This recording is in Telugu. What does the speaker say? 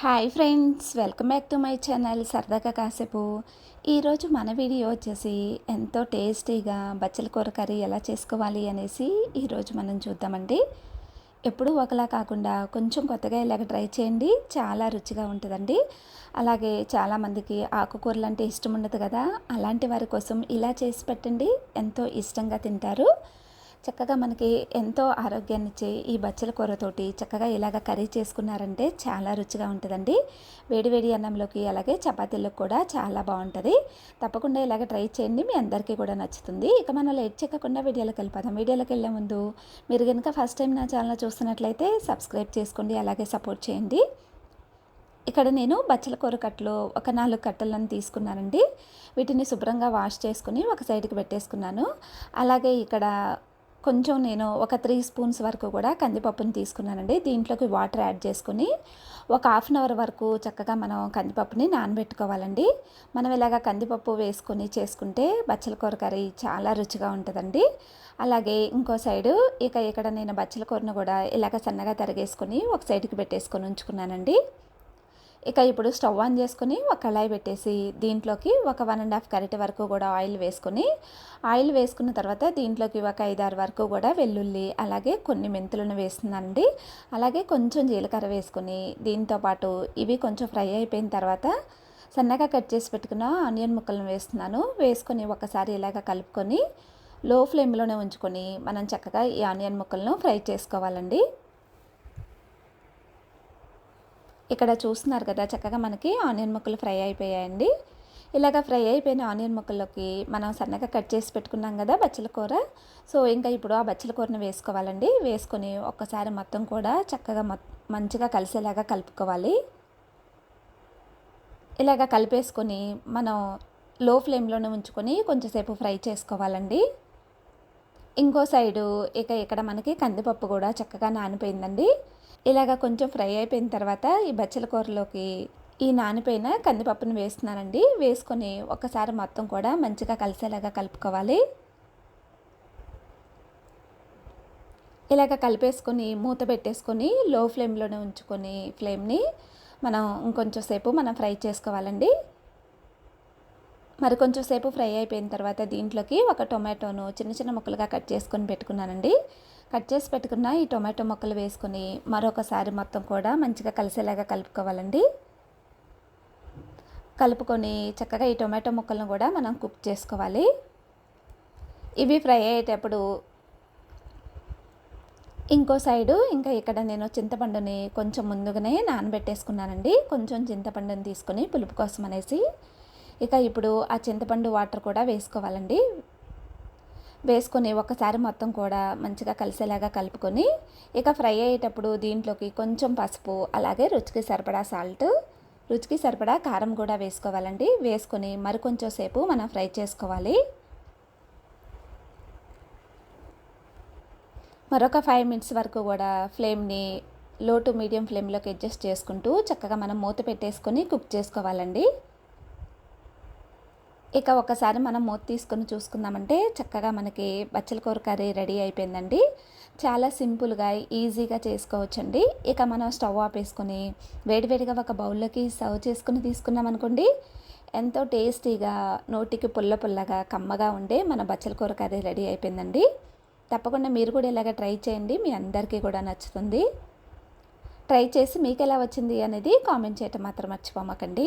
Hi friends welcome back to my channel సరదాగా కాసేపు. ఈరోజు మన వీడియో వచ్చేసి ఎంతో టేస్టీగా బచ్చల కూర కర్రీ ఎలా చేసుకోవాలి అనేసి ఈరోజు మనం చూద్దామండి. ఎప్పుడూ ఒకలా కాకుండా కొంచెం కొత్తగా ఇలాగ ట్రై చేయండి చాలా రుచిగా ఉంటుందండి. అలాగే చాలామందికి ఆకుకూరలు అంటే ఇష్టం ఉండదు కదా అలాంటి వారి కోసం ఇలా చేసి పెట్టండి ఎంతో ఇష్టంగా తింటారు. చక్కగా మనకి ఎంతో ఆరోగ్యాన్ని ఇచ్చే ఈ బచ్చల కూరతోటి చక్కగా ఇలాగ కర్రీ చేసుకున్నారంటే చాలా రుచిగా ఉంటుందండి. వేడివేడి అన్నంలోకి అలాగే చపాతీలకు కూడా చాలా బాగుంటుంది. తప్పకుండా ఇలాగ ట్రై చేయండి. మీ అందరికీ కూడా నచ్చుతుంది. ఇక మనం లేట్ చెక్కకుండా వీడియోలోకి వెళ్ళిపోదాం. వీడియోలోకి వెళ్ళే ముందు మీరు కనుక ఫస్ట్ టైం నా ఛానల్ చూస్తున్నట్లయితే సబ్స్క్రైబ్ చేసుకోండి. అలాగే సపోర్ట్ చేయండి. ఇక్కడ నేను బచ్చల కూర కట్టలు ఒక నాలుగు కట్టలను తీసుకున్నానండి. వీటిని శుభ్రంగా వాష్ చేసుకుని ఒక సైడ్కి పెట్టేసుకున్నాను. అలాగే ఇక్కడ కొంచెం నేను ఒక త్రీ స్పూన్స్ వరకు కూడా కందిపప్పుని తీసుకున్నానండి. దీంట్లోకి వాటర్ యాడ్ చేసుకుని ఒక హాఫ్ అన్ అవర్ వరకు చక్కగా మనం కందిపప్పుని నానబెట్టుకోవాలండి. మనం ఇలాగ కందిపప్పు వేసుకొని చేసుకుంటే బచ్చల కూర కర్రీ చాలా రుచిగా ఉంటుందండి. అలాగే ఇంకో సైడు ఇక ఇక్కడ నేను బచ్చల కూరను కూడా ఇలాగ సన్నగా తరిగేసుకొని ఒక సైడ్కి పెట్టేసుకొని ఉంచుకున్నానండి. ఇక ఇప్పుడు స్టవ్ ఆన్ చేసుకుని ఒక కళాయి పెట్టేసి దీంట్లోకి ఒక వన్ అండ్ హాఫ్ కరెక్ట్ వరకు కూడా ఆయిల్ వేసుకొని ఆయిల్ వేసుకున్న తర్వాత దీంట్లోకి ఒక ఐదారు వరకు కూడా వెల్లుల్లి అలాగే కొన్ని మెంతులను వేస్తుందండి. అలాగే కొంచెం జీలకర్ర వేసుకుని దీంతోపాటు ఇవి కొంచెం ఫ్రై అయిపోయిన తర్వాత సన్నగా కట్ చేసి పెట్టుకున్న ఆనియన్ ముక్కలను వేస్తున్నాను. వేసుకొని ఒకసారి ఇలాగ కలుపుకొని లో ఫ్లేమ్లోనే ఉంచుకొని మనం చక్కగా ఈ ఆనియన్ ముక్కలను ఫ్రై చేసుకోవాలండి. ఇక్కడ చూస్తున్నారు కదా చక్కగా మనకి ఆనియన్ ముక్కలు ఫ్రై అయిపోయాయండి. ఇలాగ ఫ్రై అయిపోయిన ఆనియన్ ముక్కల్లోకి మనం సన్నగా కట్ చేసి పెట్టుకున్నాం కదా బచ్చల కూర. సో ఇంకా ఇప్పుడు ఆ బచ్చల కూరను వేసుకోవాలండి. వేసుకొని ఒక్కసారి మొత్తం కూడా చక్కగా మంచిగా కలిసేలాగా కలుపుకోవాలి. ఇలాగ కలిపేసుకొని మనం లో ఫ్లేమ్లోనే ఉంచుకొని కొంచెంసేపు ఫ్రై చేసుకోవాలండి. ఇంకో సైడు ఇక ఇక్కడ మనకి కందిపప్పు కూడా చక్కగా నానిపోయిందండి. ఇలాగ కొంచెం ఫ్రై అయిపోయిన తర్వాత ఈ బచ్చల కూరలోకి ఈ నానిపోయిన కందిపప్పును వేస్తున్నానండి. వేసుకొని ఒకసారి మొత్తం కూడా మంచిగా కలిసేలాగా కలుపుకోవాలి. ఇలాగ కలిపేసుకొని మూత పెట్టేసుకొని లో ఫ్లేమ్లోనే ఉంచుకొని ఫ్లేమ్ని మనం ఇంకొంచెం సేపు మనం ఫ్రై చేసుకోవాలండి. మరి కొంచెం సేపు ఫ్రై అయిపోయిన తర్వాత దీంట్లోకి ఒక టొమాటోను చిన్న చిన్న ముక్కలుగా కట్ చేసుకొని పెట్టుకున్నానండి. కట్ చేసి పెట్టుకున్న ఈ టొమాటో ముక్కలు వేసుకొని మరొకసారి మొత్తం కూడా మంచిగా కలిసేలాగా కలుపుకోవాలండి. కలుపుకొని చక్కగా ఈ టొమాటో ముక్కలను కూడా మనం కుక్ చేసుకోవాలి. ఇవి ఫ్రై అయ్యేటప్పుడు ఇంకో సైడు ఇంకా ఇక్కడ నేను చింతపండుని కొంచెం ముందుగానే నానబెట్టేసుకున్నానండి. కొంచెం చింతపండుని తీసుకొని పులుపు కోసం అనేసి. ఇక ఇప్పుడు ఆ చింతపండు వాటర్ కూడా వేసుకోవాలండి. వేసుకొని ఒకసారి మొత్తం కూడా మంచిగా కలిసేలాగా కలుపుకొని ఇక ఫ్రై అయ్యేటప్పుడు దీంట్లోకి కొంచెం పసుపు అలాగే రుచికి సరిపడా సాల్ట్ రుచికి సరిపడా కారం కూడా వేసుకోవాలండి. వేసుకొని మరికొంచెం సేపు మనం ఫ్రై చేసుకోవాలి. మరొక ఫైవ్ మినిట్స్ వరకు కూడా ఫ్లేమ్ని లో టు మీడియం ఫ్లేమ్లోకి అడ్జస్ట్ చేసుకుంటూ చక్కగా మనం మూత పెట్టేసుకొని కుక్ చేసుకోవాలండి. ఇక ఒకసారి మనం మూత తీసుకొని చూసుకుందామంటే చక్కగా మనకి బచ్చల కూర కర్రీ రెడీ అయిపోయిందండి. చాలా సింపుల్గా ఈజీగా చేసుకోవచ్చండి. ఇక మనం స్టవ్ ఆపేసుకొని వేడివేడిగా ఒక బౌల్లోకి సర్వ్ చేసుకుని తీసుకున్నాం అనుకోండి ఎంతో టేస్టీగా నోటికి పుల్ల పుల్లగా కమ్మగా ఉండే మన బచ్చలకూర కర్రీ రెడీ అయిపోయిందండి. తప్పకుండా మీరు కూడా ఇలాగ ట్రై చేయండి మీ అందరికీ కూడా నచ్చుతుంది. ట్రై చేసి మీకు ఎలా వచ్చింది అనేది కామెంట్ చేయటం మాత్రం మర్చిపోమాకండి.